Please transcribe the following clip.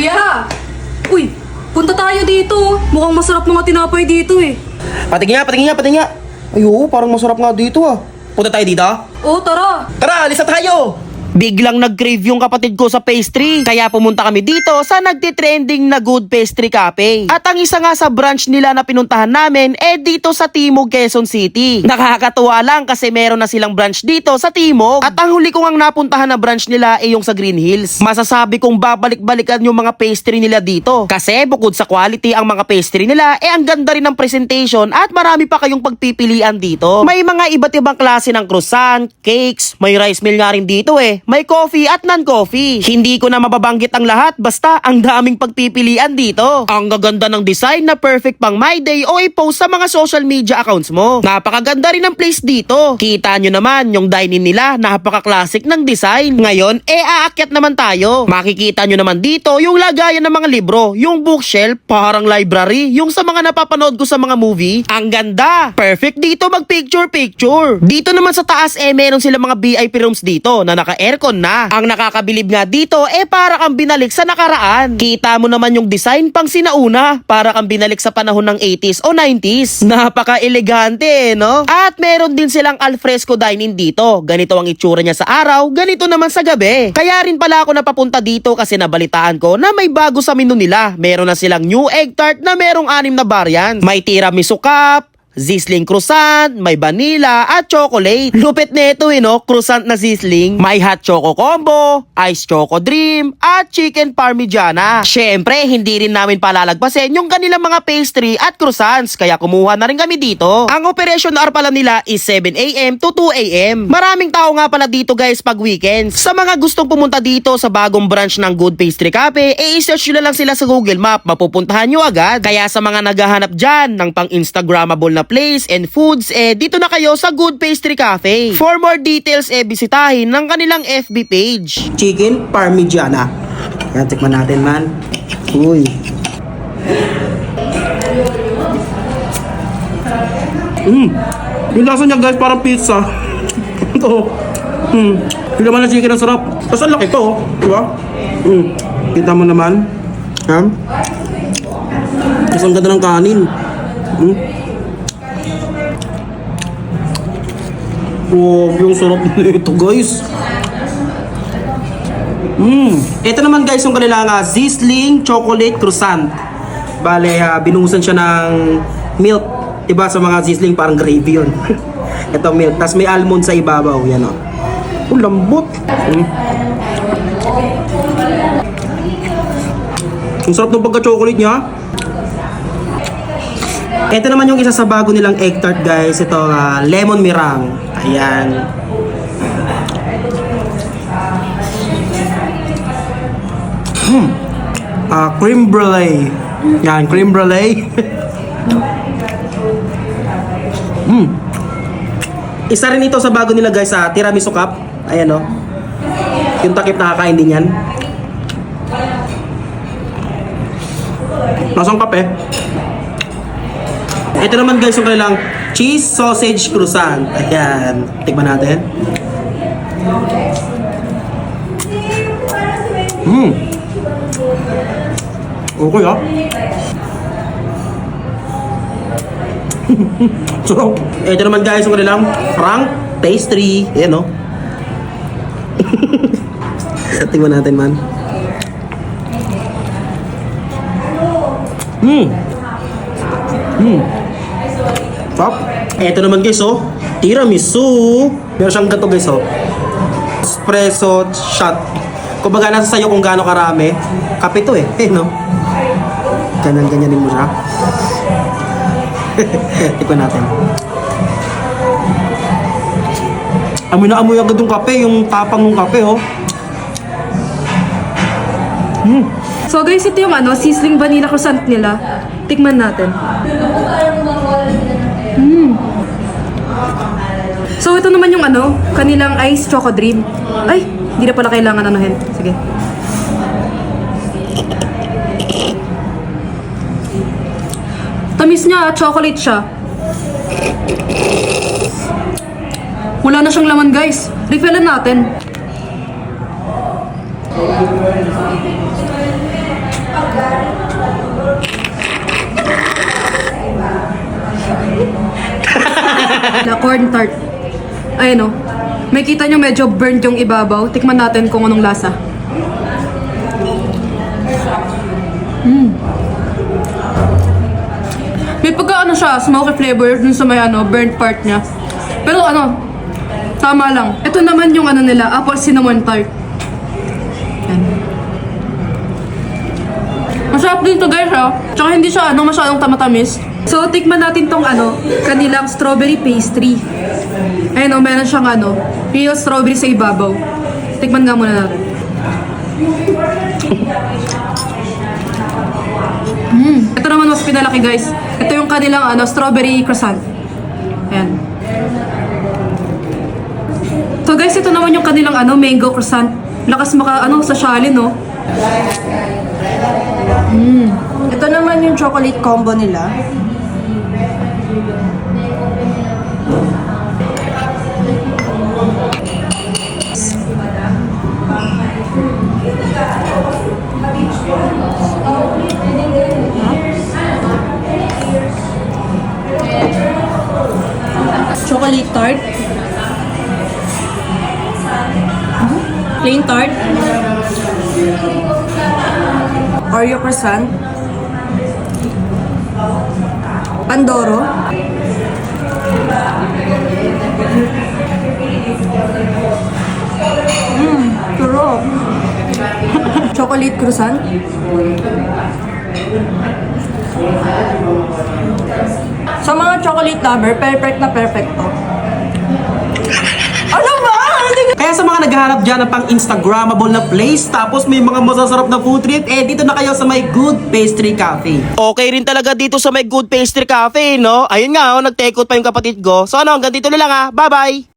Kuya! Uy, punta tayo dito. Mukhang masarap mga tinapay dito eh. Patingin nga, patingin nga, patingin nga. Ay, oo, parang masarap nga dito ah. Punta tayo dito? Oo, tara. Tara, alis na tayo! Biglang nag-crave yung kapatid ko sa pastry. Kaya pumunta kami dito sa nagtitrending na Good Pastry Cafe. At ang isa nga sa branch nila na pinuntahan namin eh dito sa Timog, Quezon City. Nakakatuwa lang kasi meron na silang branch dito sa Timog. At ang huli ko ngang napuntahan na branch nila ay yung sa Green Hills. Masasabi kong babalik-balikan yung mga pastry nila dito. Kasi bukod sa quality ang mga pastry nila eh ang ganda rin ng presentation at marami pa kayong pagpipilian dito. May mga iba't ibang klase ng croissant, cakes, may rice meal nga rin dito eh. May coffee at non-coffee. Hindi ko na mababanggit ang lahat basta ang daming pagpipilian dito. Ang gaganda ng design na perfect pang my day o i-post sa mga social media accounts mo. Napakaganda rin ng place dito. Kita nyo naman yung dining nila, napaka-classic ng design. Ngayon, eh aakyat naman tayo. Makikita nyo naman dito yung lagayan ng mga libro, yung bookshelf, parang library, yung sa mga napapanood ko sa mga movie. Ang ganda! Perfect dito mag-picture-picture. Dito naman sa taas eh meron sila mga VIP rooms dito na naka-aircon na. Ang nakakabilib nga dito eh para kang binalik sa nakaraan. Kita mo naman yung design pang sinauna para kang binalik sa panahon ng 80s o 90s. Napaka-elegante eh, no? At meron din silang alfresco dining dito. Ganito ang itsura niya sa araw, ganito naman sa gabi. Kaya rin pala ako napapunta dito kasi nabalitaan ko na may bago sa menu nila. Meron na silang new egg tart na merong anim na variants. May tiramisu cup, Zisling croissant, may vanilla at chocolate. Lupit nito eh no, croissant na Zisling. May hot choco combo, ice choco dream, at chicken parmigiana. Syempre, hindi rin namin palalagpasin yung kanilang mga pastry at croissants, kaya kumuha na rin kami dito. Ang operation hour pala nila is 7am to 2am. Maraming tao nga pala dito guys pag weekends. Sa mga gustong pumunta dito sa bagong branch ng Good Pastry Cafe, eh i-search nyo na lang sila sa Google Map, mapupuntahan nyo agad. Kaya sa mga naghahanap dyan ng pang Instagrammable na place and foods, eh dito na kayo sa Good Pastry Cafe. For more details, eh bisitahin ng kanilang FB page. Chicken parmigiana. Yan, tikman natin man. Uy. Mmm. Yung lasa niya guys, parang pizza. Ito. Hmm. Yung laman ng chicken ang sarap. Tapos ang laki to, oh. di ba? Hmm. Kita mo naman. Ha? Tapos ang ganda ng kanin. Hmm. Wow, yung sarap nito guys. Mm. Ito naman guys yung kanilang uh, Zisling Chocolate Croissant. Bale, ah, binuhusan siya ng milk. Diba sa mga Zisling parang gravy yun. Ito milk. Tapos may almond sa ibabaw. Yan o. Oh. lambot. Mm. Ang sarap ng pagka-chocolate niya. Ito naman yung isa sa bago nilang egg tart guys. Ito ah, lemon meringue. Ayan. Ah, cream brulee. Yan, cream brulee. mm. Isa rin ito sa bago nila guys sa tiramisu cup. Ayan oh. Yung takip nakakain din yan. Nasang kape? Ito naman guys yung kanilang cheese sausage croissant. Ayan. Tikman natin. Mmm. Okay ah. Sarap. Ito naman guys yung kanilang frank pastry. Ayan oh. Tingnan natin man. Hmm. Hmm. Sarap. Ito naman guys oh. Tiramisu. Meron siyang gato guys oh. Espresso shot. Kumbaga nasa sayo kung gaano karami. Kape to eh. Eh no. Ganyan-ganyanin mo siya. Tikman natin. Amoy na amoy agad yung kape, yung tapang ng kape, oh. So guys, ito yung ano, sizzling vanilla croissant nila. Tikman natin. So ito naman yung ano, kanilang ice choco dream. Ay, hindi na pala kailangan anuhin. Sige. Tamis niya, ah, chocolate siya. Wala na siyang laman guys. Refillan natin. The corn tart. Ayun o. May kita nyo medyo burnt yung ibabaw. Tikman natin kung anong lasa. May pagka ano siya, smoky flavor dun sa may ano, burnt part niya. Pero ano, tama lang. Ito naman yung ano nila, apple cinnamon tart. Yan. Masarap din to guys ha. Tsaka hindi siya ano, masyadong tamatamis. So, tikman natin tong ano, kanilang strawberry pastry. Ayun o, meron siyang ano, real strawberry sa ibabaw. Tikman nga muna natin. Mm. Ito naman mas pinalaki guys. Ito yung kanilang ano, strawberry croissant. Ayan. So guys, ito naman yung kanilang ano, mango croissant. Lakas maka ano sa shali no. Ito naman yung chocolate combo nila. Chocolate tart. Plain tart. Oreo croissant. Pandoro. Mmm, sarap. Chocolate croissant. Sa mga chocolate lover, perfect na perfect to. Ano ba? Hindi ko- Kaya sa mga naghahanap dyan ng pang Instagrammable na place, tapos may mga masasarap na food trip, eh dito na kayo sa may Good Pastry Cafe. Okay rin talaga dito sa may Good Pastry Cafe, no? Ayun nga, oh, nag-take out pa yung kapatid ko. So ano, hanggang dito na lang ha. Bye-bye!